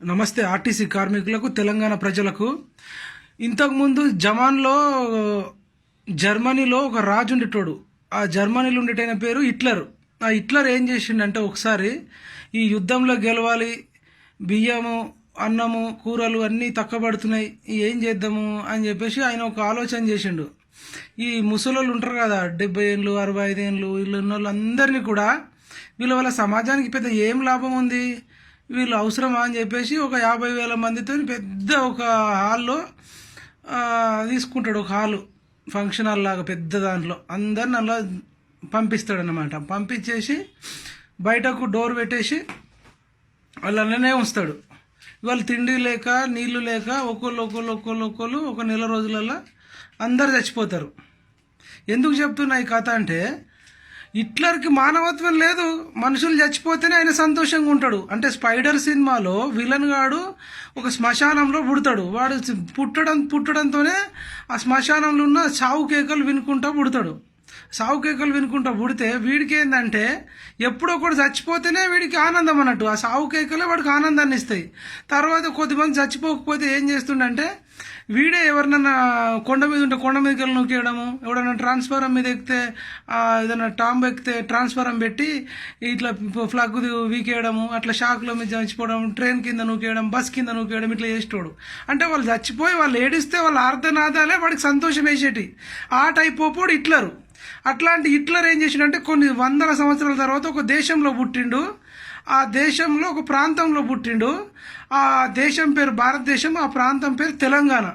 నమస్తే ఆర్టీసీ కార్మికులకు తెలంగాణ ప్రజలకు. ఇంతకుముందు జమాన్లో జర్మనీలో ఒక రాజు ఉండేటోడు. ఆ జర్మనీలో ఉండేటైన పేరు హిట్లర్. ఆ హిట్లర్ ఏం చేసిండంటే ఒకసారి ఈ యుద్ధంలో గెలవాలి బియ్యము అన్నము కూరలు అన్నీ తక్కబడుతున్నాయి ఏం చేద్దాము అని చెప్పేసి ఆయన ఒక ఆలోచన చేసిండు. ఈ ముసలోళ్ళు ఉంటారు కదా డెబ్బై ఏళ్ళు అరవై ఐదు ఏళ్ళు వీళ్ళు ఉన్న వాళ్ళందరినీ కూడా వీళ్ళ వల్ల సమాజానికి పెద్ద ఏం లాభం ఉంది? వీళ్ళు అవసరమా అని చెప్పేసి ఒక యాభై వేల మందితో పెద్ద ఒక హాల్లో తీసుకుంటాడు ఒక హాలు ఫంక్షన్ హాల్ లాగా పెద్ద దాంట్లో. అందరిని అలా పంపిస్తాడు అనమాట పంపించేసి బయటకు డోర్ పెట్టేసి వాళ్ళు అలానే ఉంచుతాడు. వాళ్ళు తిండి లేక నీళ్ళు లేక ఒకళ్ళు ఒకళ్ళు ఒక్కళ్ళు ఒకళ్ళు ఒక నెల రోజులలో అందరు చచ్చిపోతారు. ఎందుకు చెప్తున్నా ఈ కథ అంటే హిట్లర్కి మానవత్వం లేదు మనుషులు చచ్చిపోతేనే ఆయన సంతోషంగా ఉంటాడు. అంటే స్పైడర్ సినిమాలో విలన్ గాడు ఒక శ్మశానంలో పుడతాడు. వాడు పుట్టడం పుట్టడంతోనే ఆ శ్మశానంలో ఉన్న చావు కేకలు వినుకుంటా పుడతాడు. సావు కేకలు వినుకుంటా పుడితే వీడికి ఏంటంటే ఎప్పుడో ఒకటి చచ్చిపోతేనే వీడికి ఆనందం అన్నట్టు. ఆ సావు కేకలే వాడికి ఆనందాన్ని ఇస్తాయి. తర్వాత కొద్దిమంది చచ్చిపోకపోతే ఏం చేస్తుండంటే వీడే ఎవరినన్నా కొండ మీద ఉంటే కొండ మీదకి వెళ్ళి నూకేయడము ఎవడన్నా ట్రాన్స్ఫారం మీద ఎక్కితే ఏదైనా టాంబ్ ఎక్కితే ట్రాన్స్ఫారం పెట్టి ఇట్లా ఫ్లగ్ వీకేయడము అట్లా షాక్లో మీద చచ్చిపోవడం ట్రైన్ కింద నూకేయడం బస్ కింద నూకేయడం ఇట్లా చేసేటోడు. అంటే వాళ్ళు చచ్చిపోయి వాళ్ళు ఏడిస్తే వాళ్ళ అర్ధనాదాలే వాడికి సంతోషం వేసేటి. ఆ టైప్ పోడు హిట్లరు. అట్లాంటి హిట్లర్ ఏం చేసిండంటే కొన్ని వందల సంవత్సరాల తర్వాత ఒక దేశంలో పుట్టిండు. ఆ దేశంలో ఒక ప్రాంతంలో పుట్టిండు. ఆ దేశం పేరు భారతదేశం ఆ ప్రాంతం పేరు తెలంగాణ.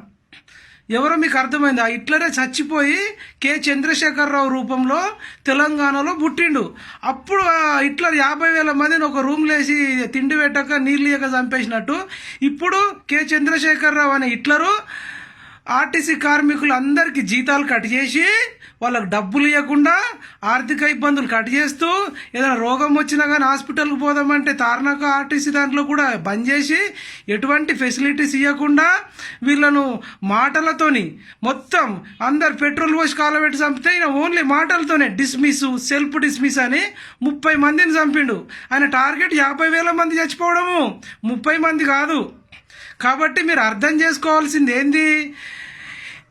ఎవరో మీకు అర్థమైంది? ఆ హిట్లరే చచ్చిపోయి కె చంద్రశేఖరరావు రూపంలో తెలంగాణలో పుట్టిండు. అప్పుడు ఆ హిట్లర్ యాభై వేల మందిని ఒక రూమ్ లేసి తిండి పెట్టక నీళ్ళు ఇయ్యక చంపేసినట్టు. ఇప్పుడు కె చంద్రశేఖరరావు అనే హిట్లరు ఆర్టీసీ కార్మికులు అందరికీ జీతాలు కట్ చేసి వాళ్ళకి డబ్బులు ఇవ్వకుండా ఆర్థిక ఇబ్బందులు కట్ చేస్తూ ఏదైనా రోగం వచ్చినా కానీ హాస్పిటల్కి పోదామంటే తార్నాక ఆర్టీసీ దాంట్లో కూడా బంద్ చేసి ఎటువంటి ఫెసిలిటీస్ ఇవ్వకుండా వీళ్ళను మాటలతోని మొత్తం అందరు పెట్రోల్ పోసి కాలబెట్టి చంపితే ఈయన ఓన్లీ మాటలతోనే డిస్మిస్ సెల్ఫ్ డిస్మిస్ అని ముప్పై మందిని చంపిండు. ఆయన టార్గెట్ యాభై వేల మంది చచ్చిపోవడము. ముప్పై మంది కాదు. కాబట్టి మీరు అర్థం చేసుకోవాల్సింది ఏంది?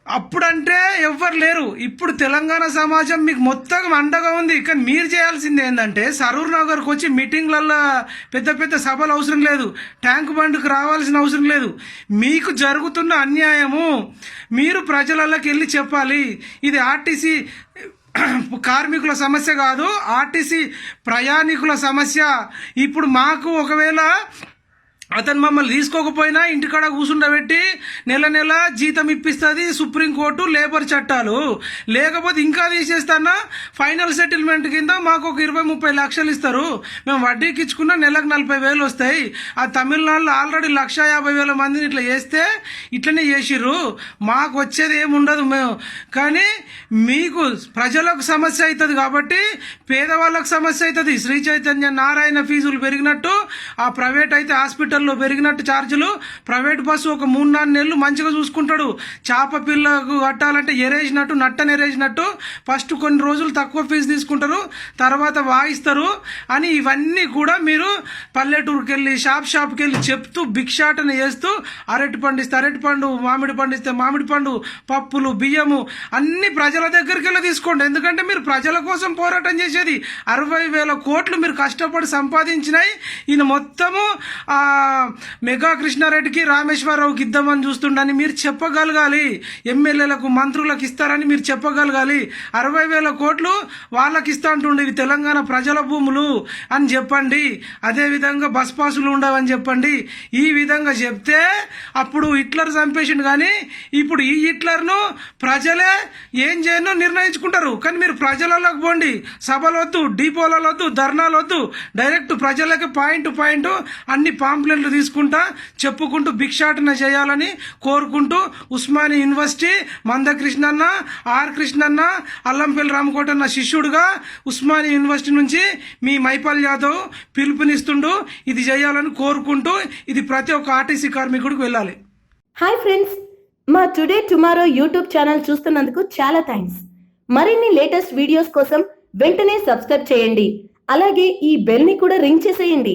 అప్పుడంటే ఎవ్వరు లేరు. ఇప్పుడు తెలంగాణ సమాజం మీకు మొత్తం అండగా ఉంది. కానీ మీరు చేయాల్సింది ఏంటంటే సరూర్ నగర్కి వచ్చి మీటింగ్లలో పెద్ద పెద్ద సభలు అవసరం లేదు. ట్యాంక్ బండ్కి రావాల్సిన అవసరం లేదు. మీకు జరుగుతున్న అన్యాయము మీరు ప్రజలలోకి వెళ్ళి చెప్పాలి. ఇది ఆర్టీసీ కార్మికుల సమస్య కాదు. ఆర్టీసీ ప్రయాణికుల సమస్య. ఇప్పుడు మాకు ఒకవేళ అతను మమ్మల్ని తీసుకోకపోయినా ఇంటికాడ కూర్చుండబెట్టి నెల నెల జీతం ఇప్పిస్తుంది సుప్రీంకోర్టు లేబర్ చట్టాలు. లేకపోతే ఇంకా తీసేస్తానా? ఫైనల్ సెటిల్మెంట్ కింద మాకు ఒక ఇరవై ముప్పై లక్షలు ఇస్తారు. మేము వడ్డీకి ఇచ్చుకున్న నెలకు నలభై వేలు వస్తాయి. ఆ తమిళనాడులో ఆల్రెడీ లక్ష యాభై వేల మందిని ఇట్లా చేస్తే ఇట్లనే చేసిర్రు. మాకు వచ్చేది ఏముండదు మేము. కానీ మీకు ప్రజలకు సమస్య అవుతుంది కాబట్టి పేదవాళ్ళకు సమస్య అవుతుంది శ్రీ చైతన్య నారాయణ ఫీజులు పెరిగినట్టు ఆ ప్రైవేట్ అయితే హాస్పిటల్ హాస్పిటల్లో పెరిగినట్టు ఛార్జీలు ప్రైవేట్ బస్సు ఒక మూడు నాలుగు నెలలు మంచిగా చూసుకుంటాడు. చేప పిల్లకు కట్టాలంటే ఎరేసినట్టు నట్టని ఎరేసినట్టు ఫస్ట్ కొన్ని రోజులు తక్కువ ఫీజు తీసుకుంటారు తర్వాత వాయిస్తారు అని ఇవన్నీ కూడా మీరు పల్లెటూరుకి వెళ్ళి షాప్ షాప్కి వెళ్ళి చెప్తూ భిక్షాటన చేస్తూ అరటి పండిస్తే అరటి పండు మామిడి పండిస్తే మామిడి పండు పప్పులు బియ్యము అన్ని ప్రజల దగ్గరికి వెళ్ళి తీసుకోండి. ఎందుకంటే మీరు ప్రజల కోసం పోరాటం చేసేది అరవై వేల కోట్లు మీరు కష్టపడి సంపాదించినాయి. ఈయన మొత్తము ఆ మెగా కృష్ణారెడ్డికి రామేశ్వరరావుకి ఇద్దామని చూస్తుండని మీరు చెప్పగలగాలి. ఎమ్మెల్యేలకు మంత్రులకు ఇస్తారని మీరు చెప్పగలగాలి. అరవై వేల కోట్లు వాళ్ళకి ఇస్తా అంటుండే తెలంగాణ ప్రజల భూములు అని చెప్పండి. అదేవిధంగా బస్ పాసులు ఉండవని చెప్పండి. ఈ విధంగా చెప్తే అప్పుడు హిట్లర్ చంపేసిండు కానీ ఇప్పుడు ఈ హిట్లర్ను ప్రజలే ఏం చేయనో నిర్ణయించుకుంటారు. కానీ మీరు ప్రజలలోకి పోండి. సభలొద్దు వద్దు డీపోలలో వద్దు ధర్నాలు వద్దు డైరెక్ట్ ప్రజలకి పాయింట్ పాయింట్ అన్ని పాంప్లెట్లు తీసుకుంటా చెప్పుకుంటూ భిక్షాటన చేయాలని కోరుకుంటూ ఉస్మానియా యూనివర్సిటీ మందకృష్ణన్న ఆర్ కృష్ణన్న అల్లంపల్లి రామకోటన్న శిష్యుడుగా ఉస్మానియా యూనివర్సిటీ నుంచి మీ మైపాల్ యాదవ్ పిలుపునిస్తుండు. ఇది చేయాలని కోరుకుంటూ ఇది ప్రతి ఒక్క ఆర్టీసీ కార్మికుడికి వెళ్ళాలి. Hi friends. మా టుడే టుమారో యూట్యూబ్ ఛానల్ చూస్తున్నందుకు చాలా థ్యాంక్స్. మరిన్ని లేటెస్ట్ వీడియోస్ కోసం వెంటనే సబ్స్క్రైబ్ చేయండి. అలాగే ఈ బెల్ని కూడా రింగ్ చేసేయండి.